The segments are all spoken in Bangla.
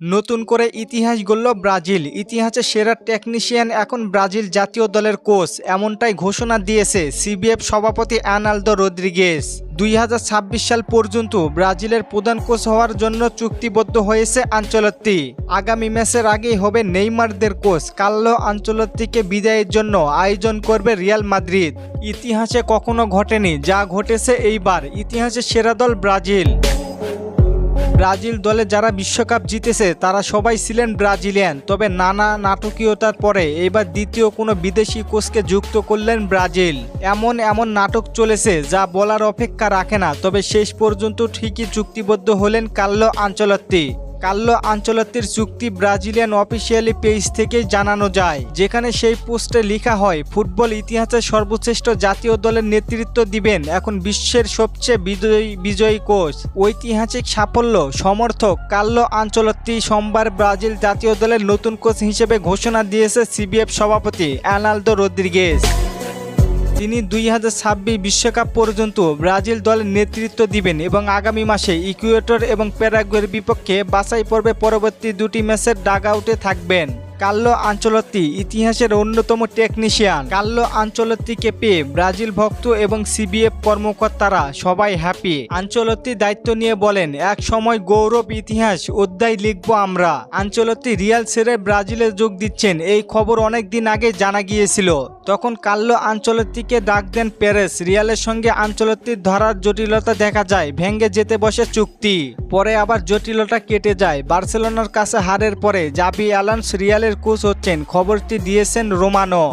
নতুন করে ইতিহাস গড়ল ব্রাজিল। ইতিহাসে সেরা টেকনিশিয়ান এখন ব্রাজিল জাতীয় দলের কোচ, এমনটাই ঘোষণা দিয়েছে সিবিএফ সভাপতি অ্যানালদো রদ্রিগেস দুই সাল পর্যন্ত ব্রাজিলের প্রধান কোচ হওয়ার জন্য চুক্তিবদ্ধ হয়েছে আঞ্চলত্তি। আগামী ম্যাচের আগেই হবে নেইমারদের কোচ কাল্লো আঞ্চলত্তিকে বিদায়ের জন্য আয়োজন করবে রিয়াল মাদ্রিদ। ইতিহাসে কখনো ঘটেনি, যা ঘটেছে এইবার। ইতিহাসে সেরা দল ব্রাজিল। ব্রাজিল দলে যারা বিশ্বকাপ জিতেছে, তারা সবাই ছিলেন ব্রাজিলিয়ান। তবে নানা নাটকীয়তার পরে এবার দ্বিতীয় কোনো বিদেশি কোচকে যুক্ত করলেন ব্রাজিল। এমন এমন নাটক চলেছে যা বলার অপেক্ষা রাখে না, তবে শেষ পর্যন্ত ঠিকই চুক্তিবদ্ধ হলেন কাল্লো আঞ্চলত্তি। কাল্লো আঞ্চলত্তির চুক্তি ব্রাজিলিয়ান অফিসিয়ালি পেজ থেকে জানানো যায়, যেখানে সেই পোস্টে লেখা হয়, ফুটবল ইতিহাসের সর্বশ্রেষ্ঠ জাতীয় দলের নেতৃত্ব দিবেন এখন বিশ্বের সবচেয়ে বিজয়ী বিজয়ী কোচ। ঐতিহাসিক সাফল্য, সমর্থক কাল্লো আঞ্চলত্তি সোমবার ব্রাজিল জাতীয় দলের নতুন কোচ হিসেবে ঘোষণা দিয়েছে সিবিএফ সভাপতি অ্যানালদো রদ্রিগেজ। তিনি দুই হাজার ছাব্বিশ বিশ্বকাপ পর্যন্ত ব্রাজিল দলের নেতৃত্ব দিবেন এবং আগামী মাসে ইকুয়েটর এবং প্যারাগুয়ের বিপক্ষে বাছাই পর্বে পরবর্তী দুটি ম্যাচের ডাগ আউটে থাকবেন। কাল্লো আঞ্চলত্তি ইতিহাসের অন্যতম টেকনিশিয়ান। কাল্লো আঞ্চলত্তিকে পেয়ে ব্রাজিল ভক্ত এবং সিবিএফ কর্মকর্তারা সবাই হ্যাপি। আঞ্চলত্তি দায়িত্ব নিয়ে বলেন, এক সময় গৌরব ইতিহাস অধ্যায় লিখব আমরা। আঞ্চলত্তি রিয়াল সেরে ব্রাজিলে যোগ দিচ্ছেন, এই খবর অনেক দিন আগে জানা গিয়েছিল। তখন কাল্লো আঞ্চলত্তিকে ডাক দেন প্যারেস রিয়ালের সঙ্গে আঞ্চলত্তির ধরার জটিলতা দেখা যায়। ভেঙ্গে যেতে বসে চুক্তি। পরে আবার জটিলতা কেটে যায়। বার্সেলোনার কাছে হারের পরে জাবি অ্যালান্স রিয়ালের কোচ হচ্ছেন। খবরটি দিয়েছেন রোমানো।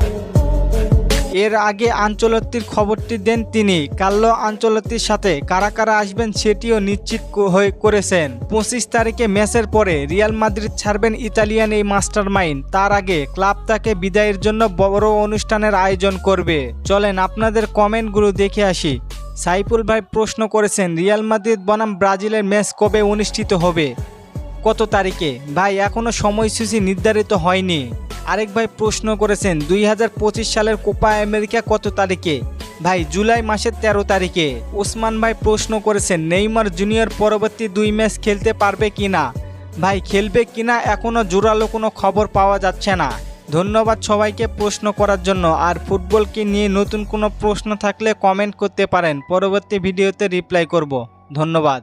এর আগে আঞ্চলত্তির খবরটি দেন তিনি। কাল্লো আঞ্চলত্তির সাথে কারা কারা আসবেন সেটিও নিশ্চিত হয়ে করেছেন। পঁচিশ তারিখে ম্যাচের পরে রিয়াল মাদ্রিদ ছাড়বেন ইতালিয়ান এই মাস্টার মাইন্ড তার আগে ক্লাব তাকে বিদায়ের জন্য বড় অনুষ্ঠানের আয়োজন করবে। চলেন আপনাদের কমেন্টগুলো দেখে আসি। সাইফুল ভাই প্রশ্ন করেছেন, রিয়াল মাদ্রিদ বনাম ব্রাজিলের ম্যাচ কবে অনুষ্ঠিত হবে? কত তারিখে? ভাই, এখনও সময়সূচি নির্ধারিত হয়নি। আরেক ভাই প্রশ্ন করেছেন, দুই হাজার পঁচিশ সালের কোপা আমেরিকা কত তারিখে? ভাই, জুলাই মাসের ১৩ তারিখে। ওসমান ভাই প্রশ্ন করেছেন, নেইমার জুনিয়র পরবর্তী দুই ম্যাচ খেলতে পারবে কিনা? ভাই, খেলবে কিনা এখনও জোরালো কোনো খবর পাওয়া যাচ্ছে না। ধন্যবাদ সবাইকে প্রশ্ন করার জন্য। আর ফুটবলকে নিয়ে নতুন কোনো প্রশ্ন থাকলে কমেন্ট করতে পারেন। পরবর্তী ভিডিওতে রিপ্লাই করব। ধন্যবাদ।